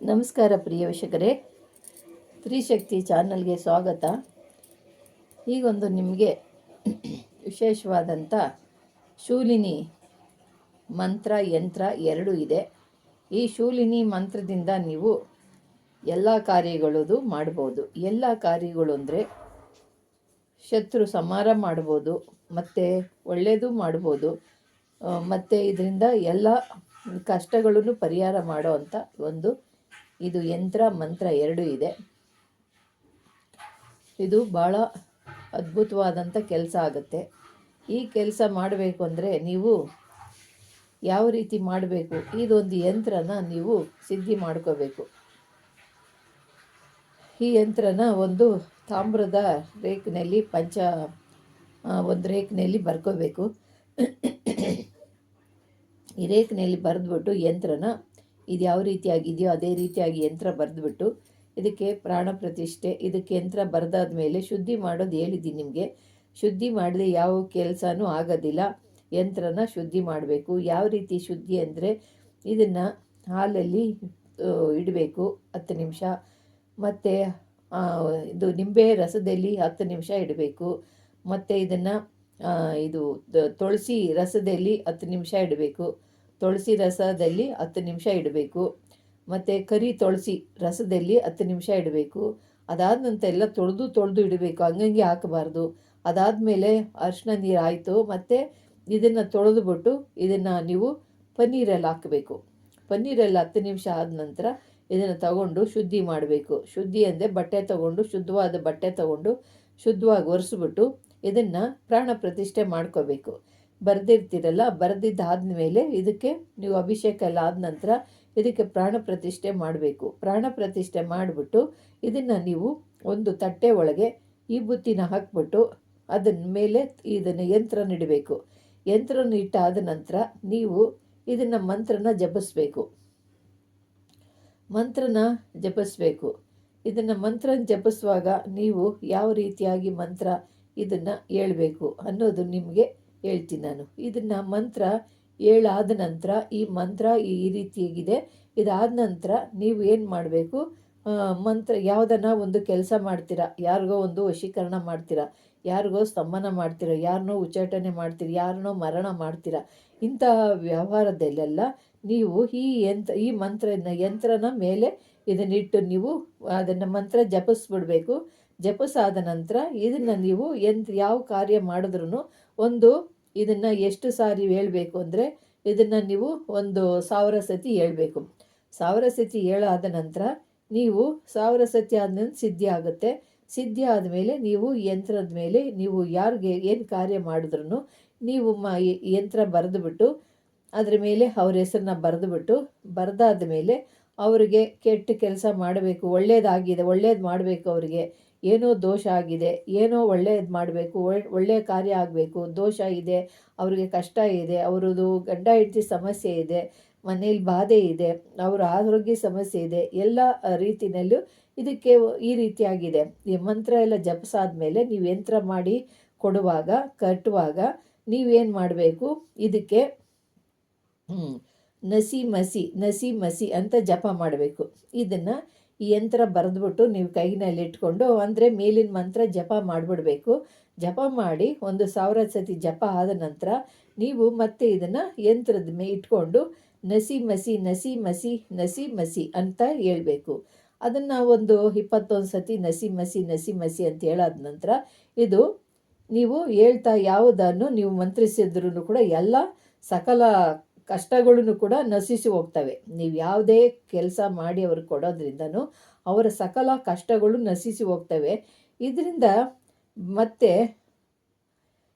ನಮಸ್ಕಾರ ಪ್ರಿಯ ವೀಕ್ಷಕರೇ. ತ್ರಿಶಕ್ತಿ ಚಾನಲ್ಗೆ ಸ್ವಾಗತ. ಈಗೊಂದು ನಿಮಗೆ ವಿಶೇಷವಾದಂಥ ಶೂಲಿನಿ ಮಂತ್ರ, ಯಂತ್ರ ಎರಡೂ ಇದೆ. ಈ ಶೂಲಿನಿ ಮಂತ್ರದಿಂದ ನೀವು ಎಲ್ಲ ಕಾರ್ಯಗಳದು ಮಾಡ್ಬೋದು. ಎಲ್ಲ ಕಾರ್ಯಗಳು ಅಂದರೆ ಶತ್ರು ಸಂಹಾರ ಮಾಡ್ಬೋದು, ಮತ್ತು ಒಳ್ಳೆಯದು ಮಾಡ್ಬೋದು ಮತ್ತು ಇದರಿಂದ ಎಲ್ಲ ಕಷ್ಟಗಳನ್ನು ಪರಿಹಾರ ಮಾಡೋ ಅಂಥ ಒಂದು ಇದು ಯಂತ್ರ, ಮಂತ್ರ ಎರಡೂ ಇದೆ. ಇದು ಭಾಳ ಅದ್ಭುತವಾದಂಥ ಕೆಲಸ ಆಗುತ್ತೆ. ಈ ಕೆಲಸ ಮಾಡಬೇಕು ಅಂದರೆ ನೀವು ಯಾವ ರೀತಿ ಮಾಡಬೇಕು? ಇದೊಂದು ಯಂತ್ರನ ನೀವು ಸಿದ್ಧಿ ಮಾಡ್ಕೋಬೇಕು. ಈ ಯಂತ್ರನ ಒಂದು ತಾಮ್ರದ ರೇಖನಲ್ಲಿ ಪಂಚ ಒಂದು ರೇಕ್ನಲ್ಲಿ ಬರ್ಕೋಬೇಕು. ಈ ರೇಖನಲ್ಲಿ ಬರೆದ್ಬಿಟ್ಟು ಯಂತ್ರನ ಇದು ಯಾವ ರೀತಿಯಾಗಿದೆಯೋ ಅದೇ ರೀತಿಯಾಗಿ ಯಂತ್ರ ಬರೆದ್ಬಿಟ್ಟು ಇದಕ್ಕೆ ಪ್ರಾಣ ಪ್ರತಿಷ್ಠೆ, ಇದಕ್ಕೆ ಯಂತ್ರ ಬರೆದಾದ ಮೇಲೆ ಶುದ್ಧಿ ಮಾಡೋದು ಹೇಳಿದ್ದೀನಿ ನಿಮಗೆ. ಶುದ್ಧಿ ಮಾಡದೆ ಯಾವ ಕೆಲಸನೂ ಆಗೋದಿಲ್ಲ. ಯಂತ್ರನ ಶುದ್ಧಿ ಮಾಡಬೇಕು. ಯಾವ ರೀತಿ ಶುದ್ಧಿ ಅಂದರೆ ಇದನ್ನು ಹಾಲಲ್ಲಿ ಇಡಬೇಕು ಹತ್ತು ನಿಮಿಷ. ಮತ್ತು ಇದು ನಿಂಬೆ ರಸದಲ್ಲಿ ಹತ್ತು ನಿಮಿಷ ಇಡಬೇಕು. ಮತ್ತು ಇದನ್ನು ಇದು ತುಳಸಿ ರಸದಲ್ಲಿ ಹತ್ತು ನಿಮಿಷ ಇಡಬೇಕು. ತುಳಸಿ ರಸದಲ್ಲಿ ಹತ್ತು ನಿಮಿಷ ಇಡಬೇಕು. ಮತ್ತು ಕರಿ ತುಳಸಿ ರಸದಲ್ಲಿ ಹತ್ತು ನಿಮಿಷ ಇಡಬೇಕು. ಅದಾದ ನಂತರ ಎಲ್ಲ ತೊಳೆದು ತೊಳೆದು ಇಡಬೇಕು. ಹಂಗಂಗೆ ಹಾಕಬಾರ್ದು. ಅದಾದಮೇಲೆ ಅರಿಶಿನ ನೀರು ಆಯಿತು. ಮತ್ತು ಇದನ್ನು ತೊಳೆದುಬಿಟ್ಟು ಇದನ್ನು ನೀವು ಪನ್ನೀರಲ್ಲಿ ಹಾಕಬೇಕು. ಪನ್ನೀರಲ್ಲಿ ಹತ್ತು ನಿಮಿಷ ಆದ ನಂತರ ಇದನ್ನು ತಗೊಂಡು ಶುದ್ಧಿ ಮಾಡಬೇಕು. ಶುದ್ಧಿ ಅಂದರೆ ಬಟ್ಟೆ ತಗೊಂಡು, ಶುದ್ಧವಾದ ಬಟ್ಟೆ ತಗೊಂಡು ಶುದ್ಧವಾಗಿ ಒರೆಸ್ಬಿಟ್ಟು ಇದನ್ನು ಪ್ರಾಣ ಪ್ರತಿಷ್ಠೆ ಮಾಡ್ಕೋಬೇಕು. ಬರೆದಿರ್ತೀರಲ್ಲ, ಬರೆದಿದ್ದಾದ್ಮೇಲೆ ಇದಕ್ಕೆ ನೀವು ಅಭಿಷೇಕ ಎಲ್ಲ ಆದ ನಂತರ ಇದಕ್ಕೆ ಪ್ರಾಣ ಪ್ರತಿಷ್ಠೆ ಮಾಡಬೇಕು. ಪ್ರಾಣ ಪ್ರತಿಷ್ಠೆ ಮಾಡಿಬಿಟ್ಟು ಇದನ್ನು ನೀವು ಒಂದು ತಟ್ಟೆ ಒಳಗೆ ಈ ಬುತ್ತಿನ ಹಾಕ್ಬಿಟ್ಟು ಅದನ್ನ ಮೇಲೆ ಇದನ್ನು ಯಂತ್ರ ಇಡಬೇಕು ಯಂತ್ರನ ಇಟ್ಟಾದ ನಂತರ ನೀವು ಇದನ್ನು ಮಂತ್ರನ ಜಪಿಸ್ಬೇಕು. ಮಂತ್ರನ ಜಪಿಸ್ಬೇಕು. ಇದನ್ನು ಮಂತ್ರನ ಜಪಿಸುವಾಗ ನೀವು ಯಾವ ರೀತಿಯಾಗಿ ಮಂತ್ರ ಇದನ್ನು ಹೇಳ್ಬೇಕು ಅನ್ನೋದು ನಿಮಗೆ ಹೇಳ್ತೀನಿ ನಾನು. ಇದನ್ನು ಮಂತ್ರ ಹೇಳಾದ ನಂತರ ಈ ಮಂತ್ರ ಈ ರೀತಿಯಾಗಿದೆ ಇದಾದ ನಂತರ ನೀವು ಏನು ಮಾಡಬೇಕು? ಮಂತ್ರ ಯಾವುದನ್ನ ಒಂದು ಕೆಲಸ ಮಾಡ್ತೀರಾ? ಯಾರಿಗೋ ಒಂದು ವಶೀಕರಣ ಮಾಡ್ತೀರಾ? ಯಾರಿಗೋ ಸ್ತಂಭನ ಮಾಡ್ತೀರಾ? ಯಾರನ್ನೋ ಉಚ್ಚಾಟನೆ ಮಾಡ್ತೀರಾ? ಯಾರನ್ನೋ ಮರಣ ಮಾಡ್ತೀರಾ? ಇಂತಹ ವ್ಯವಹಾರದಲ್ಲೆಲ್ಲ ನೀವು ಈ ಯಂತ್ರ, ಈ ಮಂತ್ರ, ಯಂತ್ರನ ಮೇಲೆ ಇದನ್ನಿಟ್ಟು ನೀವು ಅದನ್ನು ಮಂತ್ರ ಜಪಿಸ್ಬಿಡ್ಬೇಕು. ಜಪಿಸಾದ ನಂತರ ಇದನ್ನು ನೀವು ಎಂತ ಯಾವ ಕಾರ್ಯ ಮಾಡಿದ್ರೂ ಒಂದು ಇದನ್ನು ಎಷ್ಟು ಸಾರಿ ಹೇಳಬೇಕು ಅಂದರೆ ಇದನ್ನು ನೀವು ಒಂದು ಸಾವಿರ ಸತಿ ಹೇಳಬೇಕು. ಸಾವಿರ ಸತಿ ಹೇಳಾದ ನಂತರ ನೀವು ಸಾವಿರ ಸತಿ ಆದ್ಮೇಲೆ ಸಿದ್ಧಿ ಆಗುತ್ತೆ. ಸಿದ್ಧಿ ಆದಮೇಲೆ ನೀವು ಯಂತ್ರದ ಮೇಲೆ ನೀವು ಯಾರಿಗೆ ಏನು ಕಾರ್ಯ ಮಾಡಿದ್ರೂ ನೀವು ಮ ಯಂತ್ರ ಬರೆದುಬಿಟ್ಟು ಅದ್ರ ಮೇಲೆ ಅವ್ರ ಹೆಸರನ್ನ ಬರೆದುಬಿಟ್ಟು ಬರೆದಾದ ಮೇಲೆ ಅವರಿಗೆ ಕೆಟ್ಟ ಕೆಲಸ ಮಾಡಬೇಕು, ಒಳ್ಳೇದಾಗಿದೆ, ಒಳ್ಳೇದು ಮಾಡಬೇಕು ಅವರಿಗೆ. ಏನೋ ದೋಷ ಆಗಿದೆ, ಏನೋ ಒಳ್ಳೆಯದು ಮಾಡಬೇಕು ಒಳ್ಳೆಯ ಕಾರ್ಯ ಆಗಬೇಕು, ದೋಷ ಇದೆ, ಅವ್ರಿಗೆ ಕಷ್ಟ ಇದೆ ಅವರದು ಗಂಡ ಹೆಂಡತಿ ಸಮಸ್ಯೆ ಇದೆ, ಮನೇಲಿ ಬಾಧೆ ಇದೆ, ಅವರ ಆರೋಗ್ಯ ಸಮಸ್ಯೆ ಇದೆ, ಎಲ್ಲ ರೀತಿಯಲ್ಲೂ ಇದಕ್ಕೆ ಈ ರೀತಿಯಾಗಿದೆ. ಈ ಮಂತ್ರ ಎಲ್ಲ ಜಪಿಸಾದ್ಮೇಲೆ ನೀವು ಯಂತ್ರ ಮಾಡಿ ಕೊಡುವಾಗ, ಕಟ್ಟುವಾಗ ನೀವೇನು ಮಾಡಬೇಕು, ಇದಕ್ಕೆ ನಸಿ ಮಸಿ ನಸಿ ಮಸಿ ಅಂತ ಜಪ ಮಾಡಬೇಕು. ಇದನ್ನು ಈ ಯಂತ್ರ ಬರೆದ್ಬಿಟ್ಟು ನೀವು ಕೈನಲ್ಲಿ ಇಟ್ಕೊಂಡು ಅಂದರೆ ಮೇಲಿನ ಮಂತ್ರ ಜಪ ಮಾಡಿಬಿಡಬೇಕು. ಜಪ ಮಾಡಿ ಒಂದು ಸಾವಿರ ಸತಿ ಜಪ ಆದ ನಂತರ ನೀವು ಮತ್ತೆ ಇದನ್ನು ಯಂತ್ರದ ಮೇ ಇಟ್ಕೊಂಡು ನಸಿ ಮಸಿ ನಸಿ ಮಸಿ ನಸಿ ಮಸಿ ಅಂತ ಹೇಳಬೇಕು. ಅದನ್ನು ಒಂದು ಇಪ್ಪತ್ತೊಂದು ಸತಿ ನಸಿ ಮಸಿ ನಸಿ ಮಸಿ ಅಂತ ಹೇಳಾದ ನಂತರ ಇದು ನೀವು ಹೇಳ್ತಾ ಯಾವುದನ್ನು ನೀವು ಮಂತ್ರಿಸಿದ್ರೂ ಕೂಡ ಎಲ್ಲ ಸಕಲ ಕಷ್ಟಗಳನ್ನು ಕೂಡ ನಶಿಸಿ ಹೋಗ್ತವೆ. ನೀವು ಯಾವುದೇ ಕೆಲಸ ಮಾಡಿ ಅವ್ರಿಗೆ ಕೊಡೋದ್ರಿಂದನೂ ಅವರ ಸಕಲ ಕಷ್ಟಗಳು ನಶಿಸಿ ಹೋಗ್ತವೆ. ಇದರಿಂದ ಮತ್ತೆ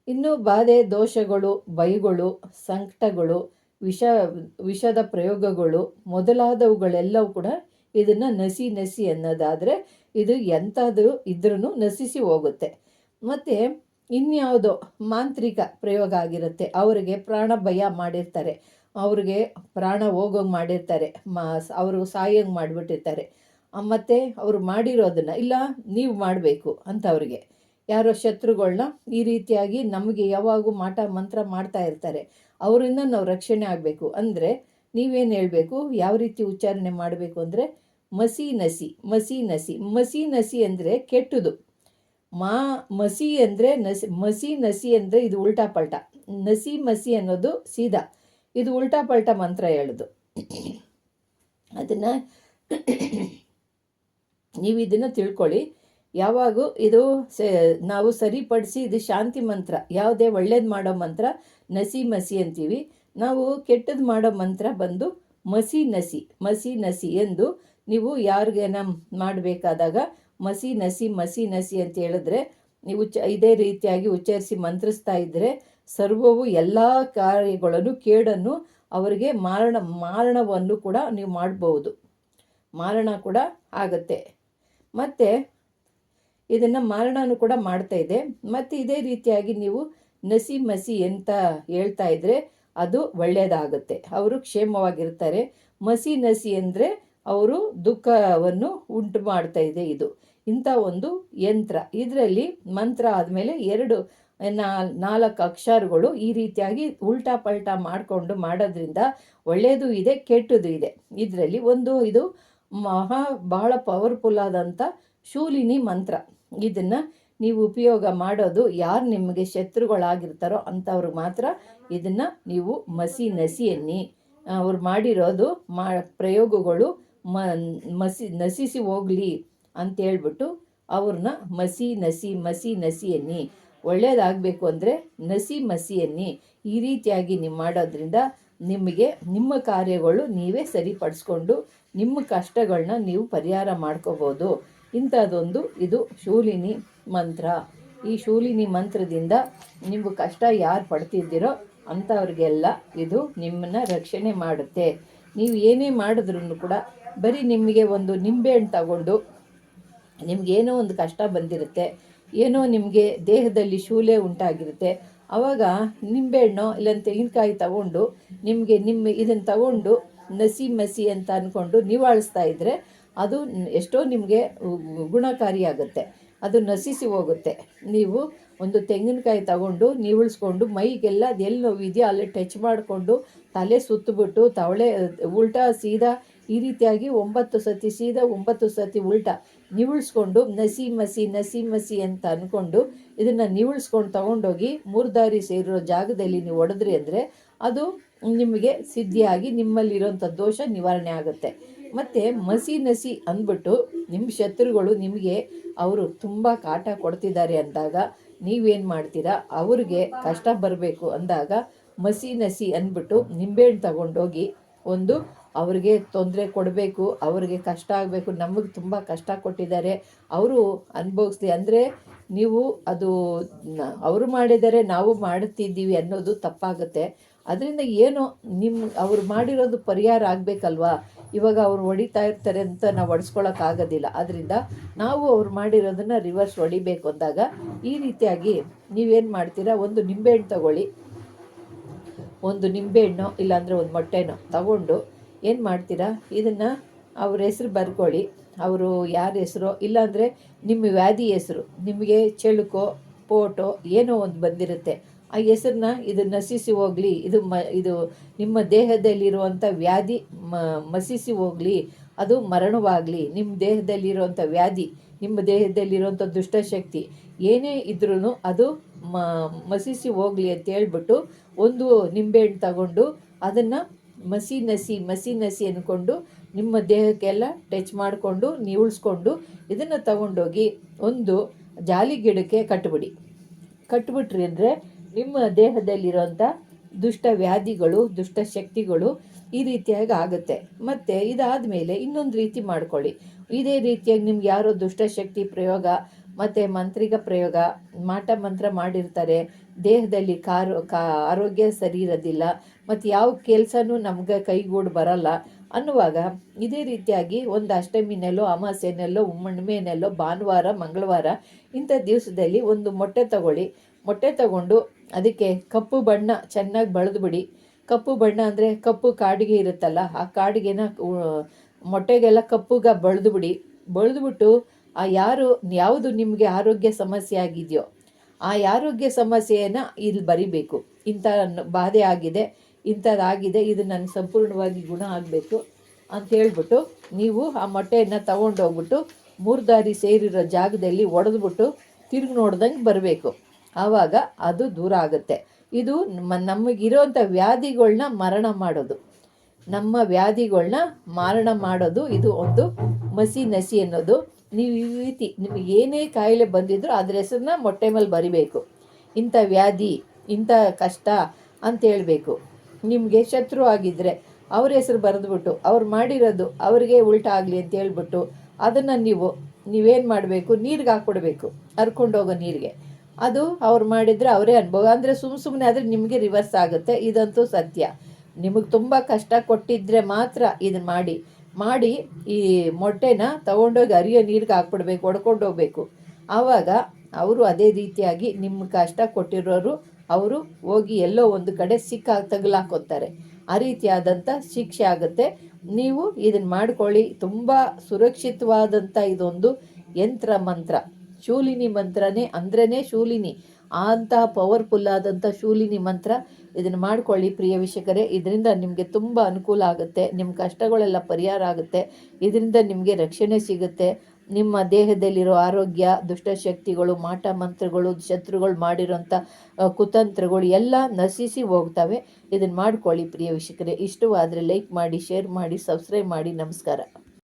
ಇನ್ನು ಬಾಧೆ, ದೋಷಗಳು, ಬೈಗಳು, ಸಂಕಟಗಳು, ವಿಷ, ವಿಷದ ಪ್ರಯೋಗಗಳು ಮೊದಲಾದವುಗಳೆಲ್ಲವೂ ಕೂಡ ಇದನ್ನು ನಸಿ ನಸಿ ಅನ್ನೋದಾದರೆ ಇದು ಎಂಥದ್ದು ಇದ್ರೂ ನಶಿಸಿ ಹೋಗುತ್ತೆ. ಮತ್ತು ಇನ್ಯಾವುದೋ ಮಾಂತ್ರಿಕ ಪ್ರಯೋಗ ಆಗಿರುತ್ತೆ. ಅವರಿಗೆ ಪ್ರಾಣ ಭಯ ಮಾಡಿರ್ತಾರೆ. ಅವ್ರಿಗೆ ಪ್ರಾಣ ಹೋಗೋಂಗೆ ಮಾಡಿರ್ತಾರೆ. ಮಾ, ಅವರು ಸಾಯೋಂಗೆ ಮಾಡಿಬಿಟ್ಟಿರ್ತಾರೆ. ಮತ್ತು ಅವರು ಮಾಡಿರೋದನ್ನು, ಇಲ್ಲ, ನೀವು ಮಾಡಬೇಕು ಅಂತ ಅವ್ರಿಗೆ. ಯಾರೋ ಶತ್ರುಗಳನ್ನ ಈ ರೀತಿಯಾಗಿ ನಮಗೆ ಯಾವಾಗೂ ಮಾಟ, ಮಂತ್ರ ಮಾಡ್ತಾ ಇರ್ತಾರೆ. ಅವರಿಂದ ನಾವು ರಕ್ಷಣೆ ಆಗಬೇಕು. ಅಂದರೆ ನೀವೇನು ಹೇಳಬೇಕು? ಯಾವ ರೀತಿ ಉಚ್ಚಾರಣೆ ಮಾಡಬೇಕು ಅಂದರೆ ಮಸಿ ನಸಿ ಮಸಿ ನಸಿ. ಮಸಿ ನಸಿ ಅಂದರೆ ಕೆಟ್ಟದು. ಮಾ, ಮಸಿ ಅಂದರೆ ನಸಿ, ಮಸಿ ನಸಿ ಅಂದರೆ ಇದು ಉಲ್ಟಾ ಪಲ್ಟಾ. ನಸಿ ಮಸಿ ಅನ್ನೋದು ಸೀದಾ. ಇದು ಉಲ್ಟಾ ಪಲ್ಟಾ ಮಂತ್ರ ಹೇಳೋದು. ಅದನ್ನು ನೀವು ಇದನ್ನು ತಿಳ್ಕೊಳ್ಳಿ. ಯಾವಾಗೂ ಇದು ಸ, ನಾವು ಸರಿಪಡಿಸಿ ಇದು ಶಾಂತಿ ಮಂತ್ರ, ಯಾವುದೇ ಒಳ್ಳೇದು ಮಾಡೋ ಮಂತ್ರ ನಸಿ ಮಸಿ ಅಂತೀವಿ. ನಾವು ಕೆಟ್ಟದ್ದು ಮಾಡೋ ಮಂತ್ರ ಬಂದು ಮಸಿ ನಸಿ ಮಸಿ ನಸಿ ಎಂದು ನೀವು ಯಾರಿಗೇನ ಮಾಡಬೇಕಾದಾಗ ಮಸಿ ನಸಿ ಮಸಿ ನಸಿ ಅಂತ ಹೇಳಿದ್ರೆ ನೀವು ಚ ಇದೇ ರೀತಿಯಾಗಿ ಉಚ್ಚರಿಸಿ ಮಂತ್ರಿಸ್ತಾ ಇದ್ದರೆ ಸರ್ವವು ಎಲ್ಲ ಕಾರ್ಯಗಳನ್ನು, ಕೇಡನ್ನು ಅವರಿಗೆ ಮಾರಣ, ಮಾರಣವನ್ನು ಕೂಡ ನೀವು ಮಾಡಬಹುದು ಮಾರಣ ಕೂಡ ಆಗತ್ತೆ. ಮತ್ತು ಇದನ್ನು ಮಾರಣನೂ ಕೂಡ ಮಾಡ್ತಾ ಇದೆ. ಮತ್ತು ಇದೇ ರೀತಿಯಾಗಿ ನೀವು ನಸಿ ಮಸಿ ಅಂತ ಹೇಳ್ತಾ ಇದ್ದರೆ ಅದು ಒಳ್ಳೆಯದಾಗುತ್ತೆ ಅವರು ಕ್ಷೇಮವಾಗಿರ್ತಾರೆ. ಮಸಿ ನಸಿ ಅಂದರೆ ಅವರು ದುಃಖವನ್ನು ಉಂಟು ಮಾಡ್ತಾ ಇದೆ ಇದು. ಇಂಥ ಒಂದು ಯಂತ್ರ. ಇದರಲ್ಲಿ ಮಂತ್ರ ಆದಮೇಲೆ ಎರಡು ನಾಲ್ಕು ಅಕ್ಷರಗಳು ಈ ರೀತಿಯಾಗಿ ಉಲ್ಟಾ ಪಲ್ಟಾ ಮಾಡಿಕೊಂಡು ಮಾಡೋದ್ರಿಂದ ಒಳ್ಳೆಯದು ಇದೆ ಕೆಟ್ಟದು ಇದೆ. ಇದರಲ್ಲಿ ಒಂದು ಇದು ಮಹಾ, ಬಹಳ ಪವರ್ಫುಲ್ ಆದಂಥ ಶೂಲಿನಿ ಮಂತ್ರ. ಇದನ್ನು ನೀವು ಉಪಯೋಗ ಮಾಡೋದು ಯಾರು ನಿಮಗೆ ಶತ್ರುಗಳಾಗಿರ್ತಾರೋ ಅಂಥವ್ರಿಗೆ ಮಾತ್ರ ಇದನ್ನು ನೀವು ಮಸಿ ನಸಿ ಎನ್ನಿ. ಅವ್ರು ಮಾಡಿರೋದು ಮಾ, ಪ್ರಯೋಗಗಳು ಮ, ಮಸಿ, ನಸಿಸಿ ಹೋಗಲಿ ಅಂತೇಳ್ಬಿಟ್ಟು ಅವ್ರನ್ನ ಮಸಿ ನಸಿ ಮಸಿ ನಸಿ ಎನ್ನಿ. ಒಳ್ಳೆಯದಾಗಬೇಕು ಅಂದರೆ ನಸಿ ಮಸಿಯನ್ನಿ ಈ ರೀತಿಯಾಗಿ ನೀವು ಮಾಡೋದ್ರಿಂದ ನಿಮಗೆ ನಿಮ್ಮ ಕಾರ್ಯಗಳು ನೀವೇ ಸರಿಪಡಿಸ್ಕೊಂಡು ನಿಮ್ಮ ಕಷ್ಟಗಳನ್ನ ನೀವು ಪರಿಹಾರ ಮಾಡ್ಕೋಬೋದು. ಇಂಥದ್ದೊಂದು ಇದು ಶೂಲಿನಿ ಮಂತ್ರ. ಈ ಶೂಲಿನಿ ಮಂತ್ರದಿಂದ ನಿಮ್ಮ ಕಷ್ಟ ಯಾರು ಪಡ್ತಿದ್ದೀರೋ ಅಂಥವ್ರಿಗೆಲ್ಲ ಇದು ನಿಮ್ಮನ್ನು ರಕ್ಷಣೆ ಮಾಡುತ್ತೆ. ನೀವು ಏನೇ ಮಾಡಿದ್ರೂ ಕೂಡ ಬರೀ ನಿಮಗೆ ಒಂದು ನಿಂಬೆಹಣ್ಣು ತಗೊಂಡು ನಿಮಗೇನೋ ಒಂದು ಕಷ್ಟ ಬಂದಿರುತ್ತೆ. ಏನೋ ನಿಮಗೆ ದೇಹದಲ್ಲಿ ಶೂಲೆ ಉಂಟಾಗಿರುತ್ತೆ. ಆವಾಗ ನಿಂಬೆಹಣ್ಣು ಇಲ್ಲ ತೆಂಗಿನಕಾಯಿ ತಗೊಂಡು ನಿಮಗೆ ನಿಮ್ಮ ಇದನ್ನು ತಗೊಂಡು ನಸಿ ಮಸಿ ಅಂತ ಅಂದ್ಕೊಂಡು ನಿವಾಳಿಸ್ತಾ ಇದ್ದರೆ ಅದು ಎಷ್ಟೋ ನಿಮಗೆ ಗುಣಕಾರಿಯಾಗುತ್ತೆ ಅದು ನಸಿಸಿ ಹೋಗುತ್ತೆ. ನೀವು ಒಂದು ತೆಂಗಿನಕಾಯಿ ತಗೊಂಡು ನೀವುಳಿಸ್ಕೊಂಡು ಮೈಗೆಲ್ಲ ಎಲ್ಲಿ ನೋವಿದೆಯೋ ಅಲ್ಲಿ ಟಚ್ ಮಾಡಿಕೊಂಡು ತಲೆ ಸುತ್ತಬಿಟ್ಟು ತವಳೆ, ಉಲ್ಟಾ, ಸೀದಾ ಈ ರೀತಿಯಾಗಿ ಒಂಬತ್ತು ಸತಿ ಸೀದಾ ಒಂಬತ್ತು ಸತಿ ಉಲ್ಟಾ ನಿವುಳಿಸ್ಕೊಂಡು ನಸಿ ಮಸಿ ನಸಿ ಮಸಿ ಅಂತ ಅಂದ್ಕೊಂಡು ಇದನ್ನು ನಿವಳಿಸ್ಕೊಂಡು ತಗೊಂಡೋಗಿ ಮೂರು ದಾರಿ ಸೇರಿರೋ ಜಾಗದಲ್ಲಿ ನೀವು ಒಡೆದ್ರಿ ಅಂದರೆ ಅದು ನಿಮಗೆ ಸಿದ್ಧಿಯಾಗಿ ನಿಮ್ಮಲ್ಲಿರೋಂಥ ದೋಷ ನಿವಾರಣೆ ಆಗುತ್ತೆ. ಮತ್ತು ಮಸಿ, ನಸಿ ಅಂದ್ಬಿಟ್ಟು ನಿಮ್ಮ ಶತ್ರುಗಳು ನಿಮಗೆ ಅವರು ತುಂಬ ಕಾಟ ಕೊಡ್ತಿದ್ದಾರೆ ಅಂದಾಗ ನೀವೇನು ಮಾಡ್ತೀರಾ? ಅವ್ರಿಗೆ ಕಷ್ಟ ಬರಬೇಕು ಅಂದಾಗ ಮಸಿ, ನಸಿ ಅಂದ್ಬಿಟ್ಟು ನಿಂಬೆಹಣ್ಣು ತಗೊಂಡೋಗಿ ಒಂದು ಅವ್ರಿಗೆ ತೊಂದರೆ ಕೊಡಬೇಕು, ಅವ್ರಿಗೆ ಕಷ್ಟ ಆಗಬೇಕು, ನಮಗೆ ತುಂಬ ಕಷ್ಟ ಕೊಟ್ಟಿದ್ದಾರೆ. ಅವರು ಅನುಭವಿಸ್ಲಿ ಅಂದರೆ ನೀವು ಅದು ಅವರು ಮಾಡಿದರೆ ನಾವು ಮಾಡುತ್ತಿದ್ದೀವಿ ಅನ್ನೋದು ತಪ್ಪಾಗುತ್ತೆ. ಅದರಿಂದ ಏನೋ ನಿಮ್ಮ ಅವ್ರು ಮಾಡಿರೋದು ಪರಿಹಾರ ಆಗಬೇಕಲ್ವಾ? ಇವಾಗ ಅವ್ರು ಹೊಡಿತಾ ಇರ್ತಾರೆ ಅಂತ ನಾವು ಹೊಡ್ಸ್ಕೊಳಕ್ಕಾಗೋದಿಲ್ಲ ಅದರಿಂದ ನಾವು ಅವ್ರು ಮಾಡಿರೋದನ್ನು ರಿವರ್ಸ್ ಹೊಡಿಬೇಕು ಅಂದಾಗ ಈ ರೀತಿಯಾಗಿ ನೀವೇನು ಮಾಡ್ತೀರಾ? ಒಂದು ನಿಂಬೆಹಣ್ಣು ತಗೊಳ್ಳಿ. ಒಂದು ನಿಂಬೆಹಣ್ಣು, ಇಲ್ಲಾಂದರೆ ಒಂದು ಮೊಟ್ಟೆನೋ ತಗೊಂಡು ಏನು ಮಾಡ್ತೀರಾ? ಇದನ್ನು ಅವ್ರ ಹೆಸರು ಬರ್ಕೊಳ್ಳಿ. ಅವರು ಯಾರ ಹೆಸರು? ಇಲ್ಲಾಂದರೆ ನಿಮ್ಮ ವ್ಯಾಧಿ ಹೆಸರು, ನಿಮಗೆ ಚೆಳುಕೋ, ಪೋಟೋ ಏನೋ ಒಂದು ಬಂದಿರುತ್ತೆ. ಆ ಹೆಸರನ್ನ ಇದು ನಶಿಸಿ ಹೋಗಲಿ. ಇದು ಮ, ಇದು ನಿಮ್ಮ ದೇಹದಲ್ಲಿರುವಂಥ ವ್ಯಾಧಿ ಮಸಿಸಿ ಹೋಗಲಿ. ಅದು ಮರಣವಾಗಲಿ. ನಿಮ್ಮ ದೇಹದಲ್ಲಿರುವಂಥ ವ್ಯಾಧಿ, ನಿಮ್ಮ ದೇಹದಲ್ಲಿರುವಂಥ ದುಷ್ಟಶಕ್ತಿ ಏನೇ ಇದ್ರೂ ಅದು ಮಸಿಸಿ ಹೋಗಲಿ ಅಂತ ಹೇಳ್ಬಿಟ್ಟು ಒಂದು ನಿಂಬೆಹಣ್ಣು ತಗೊಂಡು ಅದನ್ನು ಮಸಿ ನಸಿ ಮಸಿ ನಸಿ ಅಂದ್ಕೊಂಡು ನಿಮ್ಮ ದೇಹಕ್ಕೆಲ್ಲ ಟಚ್ ಮಾಡಿಕೊಂಡು, ನೀವುಳಿಸ್ಕೊಂಡು ಇದನ್ನು ತಗೊಂಡೋಗಿ ಒಂದು ಜಾಲಿ ಗಿಡಕ್ಕೆ ಕಟ್ಬಿಡಿ. ಕಟ್ಬಿಟ್ರಿ ಅಂದರೆ ನಿಮ್ಮ ದೇಹದಲ್ಲಿರೋಂಥ ದುಷ್ಟ ವ್ಯಾಧಿಗಳು, ದುಷ್ಟ ಶಕ್ತಿಗಳು ಈ ರೀತಿಯಾಗಿ ಆಗುತ್ತೆ. ಮತ್ತು ಇದಾದ ಮೇಲೆ ಇನ್ನೊಂದು ರೀತಿ ಮಾಡ್ಕೊಳ್ಳಿ. ಇದೇ ರೀತಿಯಾಗಿ ನಿಮ್ಗೆ ಯಾರೋ ದುಷ್ಟಶಕ್ತಿ ಪ್ರಯೋಗ ಮತ್ತು ಮಂತ್ರಿಗ ಪ್ರಯೋಗ, ಮಾಟ ಮಂತ್ರ ಮಾಡಿರ್ತಾರೆ. ದೇಹದಲ್ಲಿ ಕಾರು, ಕಾ, ಆರೋಗ್ಯ ಸರಿ ಇರೋದಿಲ್ಲ. ಮತ್ತು ಯಾವ ಕೆಲಸನೂ ನಮ್ಗೆ ಕೈಗೂಡು ಬರಲ್ಲ. ಅನ್ನುವಾಗ ಇದೇ ರೀತಿಯಾಗಿ ಒಂದು ಅಷ್ಟಮಿನಲ್ಲೋ ಅಮಾಸೆನಲ್ಲೋ ಹುಣ್ಣಿಮೆನಲ್ಲೋ ಭಾನುವಾರ, ಮಂಗಳವಾರ ಇಂಥ ದಿವಸದಲ್ಲಿ ಒಂದು ಮೊಟ್ಟೆ ತಗೊಳ್ಳಿ. ಮೊಟ್ಟೆ ತಗೊಂಡು ಅದಕ್ಕೆ ಕಪ್ಪು ಬಣ್ಣ ಚೆನ್ನಾಗಿ ಬಳಿದ್ಬಿಡಿ. ಕಪ್ಪು ಬಣ್ಣ ಅಂದರೆ ಕಪ್ಪು ಕಾಡಿಗೆ ಇರುತ್ತಲ್ಲ, ಆ ಕಾಡಿಗೆನ ಮೊಟ್ಟೆಗೆಲ್ಲ ಕಪ್ಪುಗ ಬಳಿದ್ಬಿಡಿ. ಬಳಿದ್ಬಿಟ್ಟು ಆ ಯಾರು, ಯಾವುದು ನಿಮಗೆ ಆರೋಗ್ಯ ಸಮಸ್ಯೆ ಆಗಿದೆಯೋ, ಆ ಆರೋಗ್ಯ ಸಮಸ್ಯೆಯನ್ನು ಇಲ್ಲಿ ಬರಿಬೇಕು. ಇಂಥ ಬಾಧೆ ಆಗಿದೆ, ಇಂಥದ್ದಾಗಿದೆ, ಇದು ನನ್ನ ಸಂಪೂರ್ಣವಾಗಿ ಗುಣ ಆಗಬೇಕು ಅಂತ ಹೇಳ್ಬಿಟ್ಟು ನೀವು ಆ ಮೊಟ್ಟೆಯನ್ನು ತಗೊಂಡೋಗ್ಬಿಟ್ಟು ಮೂರು ದಾರಿ ಸೇರಿರೋ ಜಾಗದಲ್ಲಿ ಒಡೆದ್ಬಿಟ್ಟು ತಿರುಗಿ ನೋಡ್ದಂಗೆ ಬರಬೇಕು. ಆವಾಗ ಅದು ದೂರ ಆಗುತ್ತೆ. ಇದು ನಮಗಿರೋಂಥ ವ್ಯಾಧಿಗಳನ್ನ ಮರಣ ಮಾಡೋದು. ನಮ್ಮ ವ್ಯಾಧಿಗಳನ್ನ ಮಾರಣ ಮಾಡೋದು ಇದು ಒಂದು ಮಸಿ ನಸಿ ಅನ್ನೋದು. ನೀವು ಈ ರೀತಿ ನಿಮಗೆ ಏನೇ ಕಾಯಿಲೆ ಬಂದಿದ್ರೂ ಅದ್ರ ಹೆಸರನ್ನ ಮೊಟ್ಟೆ ಮೇಲೆ ಬರಿಬೇಕು. ಇಂಥ ವ್ಯಾಧಿ, ಇಂಥ ಕಷ್ಟ ಅಂತ ಹೇಳಬೇಕು. ನಿಮಗೆ ಶತ್ರು ಆಗಿದ್ದರೆ ಅವ್ರ ಹೆಸರು ಬರೆದ್ಬಿಟ್ಟು, ಅವ್ರು ಮಾಡಿರೋದು ಅವ್ರಿಗೆ ಉಲ್ಟ ಆಗಲಿ ಅಂತ ಹೇಳ್ಬಿಟ್ಟು ಅದನ್ನು ನೀವು, ನೀವೇನು ಮಾಡಬೇಕು? ನೀರಿಗೆ ಹಾಕ್ಬಿಡ್ಬೇಕು ಹರ್ಕೊಂಡೋಗೋ ನೀರಿಗೆ. ಅದು ಅವ್ರು ಮಾಡಿದರೆ ಅವರೇ ಅನುಭವ. ಅಂದರೆ ಸುಮ್ಮ ಸುಮ್ಮನೆ ಆದರೆ ನಿಮಗೆ ರಿವರ್ಸ್ ಆಗುತ್ತೆ. ಇದಂತೂ ಸತ್ಯ. ನಿಮಗೆ ತುಂಬ ಕಷ್ಟ ಕೊಟ್ಟಿದ್ದರೆ ಮಾತ್ರ ಇದನ್ನು ಮಾಡಿ ಮಾಡಿ ಈ ಮೊಟ್ಟೆನ ತಗೊಂಡೋಗಿ ಅರಿಯೋ ನೀರಿಗೆ ಹಾಕ್ಬಿಡ್ಬೇಕು ಹೊಡ್ಕೊಂಡು ಹೋಗ್ಬೇಕು. ಆವಾಗ ಅವರು ಅದೇ ರೀತಿಯಾಗಿ ನಿಮ್ಮ ಕಷ್ಟ ಕೊಟ್ಟಿರೋರು ಅವರು ಹೋಗಿ ಎಲ್ಲೋ ಒಂದು ಕಡೆ ಸಿಕ್ಕ ತಗಲಾಕೋತಾರೆ. ಆ ರೀತಿಯಾದಂಥ ಶಿಕ್ಷೆ ಆಗುತ್ತೆ. ನೀವು ಇದನ್ನು ಮಾಡ್ಕೊಳ್ಳಿ. ತುಂಬ ಸುರಕ್ಷಿತವಾದಂಥ ಇದೊಂದು ಯಂತ್ರ ಮಂತ್ರ. ಶೂಲಿನಿ ಮಂತ್ರನೇ ಅಂದ್ರೇ ಶೂಲಿನಿ. ಅಂತಹ ಪವರ್ಫುಲ್ ಆದಂಥ ಶೂಲಿನಿ ಮಂತ್ರ ಇದನ್ನು ಮಾಡ್ಕೊಳ್ಳಿ ಪ್ರಿಯ ವೀಕ್ಷಕರೇ. ಇದರಿಂದ ನಿಮಗೆ ತುಂಬ ಅನುಕೂಲ ಆಗುತ್ತೆ ನಿಮ್ಮ ಕಷ್ಟಗಳೆಲ್ಲ ಪರಿಹಾರ ಆಗುತ್ತೆ, ಇದರಿಂದ ನಿಮಗೆ ರಕ್ಷಣೆ ಸಿಗುತ್ತೆ. ನಿಮ್ಮ ದೇಹದಲ್ಲಿರೋ ಆರೋಗ್ಯ, ದುಷ್ಟಶಕ್ತಿಗಳು, ಮಾಟ ಮಂತ್ರಗಳು, ಶತ್ರುಗಳು ಮಾಡಿರೋಂಥ ಕುತಂತ್ರಗಳು ಎಲ್ಲ ನಶಿಸಿ ಹೋಗ್ತವೆ. ಇದನ್ನು ಮಾಡ್ಕೊಳ್ಳಿ ಪ್ರಿಯ ವೀಕ್ಷಕರೇ. ಇಷ್ಟವಾದರೆ ಲೈಕ್ ಮಾಡಿ ಶೇರ್ ಮಾಡಿ ಸಬ್ಸ್ಕ್ರೈಬ್ ಮಾಡಿ. ನಮಸ್ಕಾರ.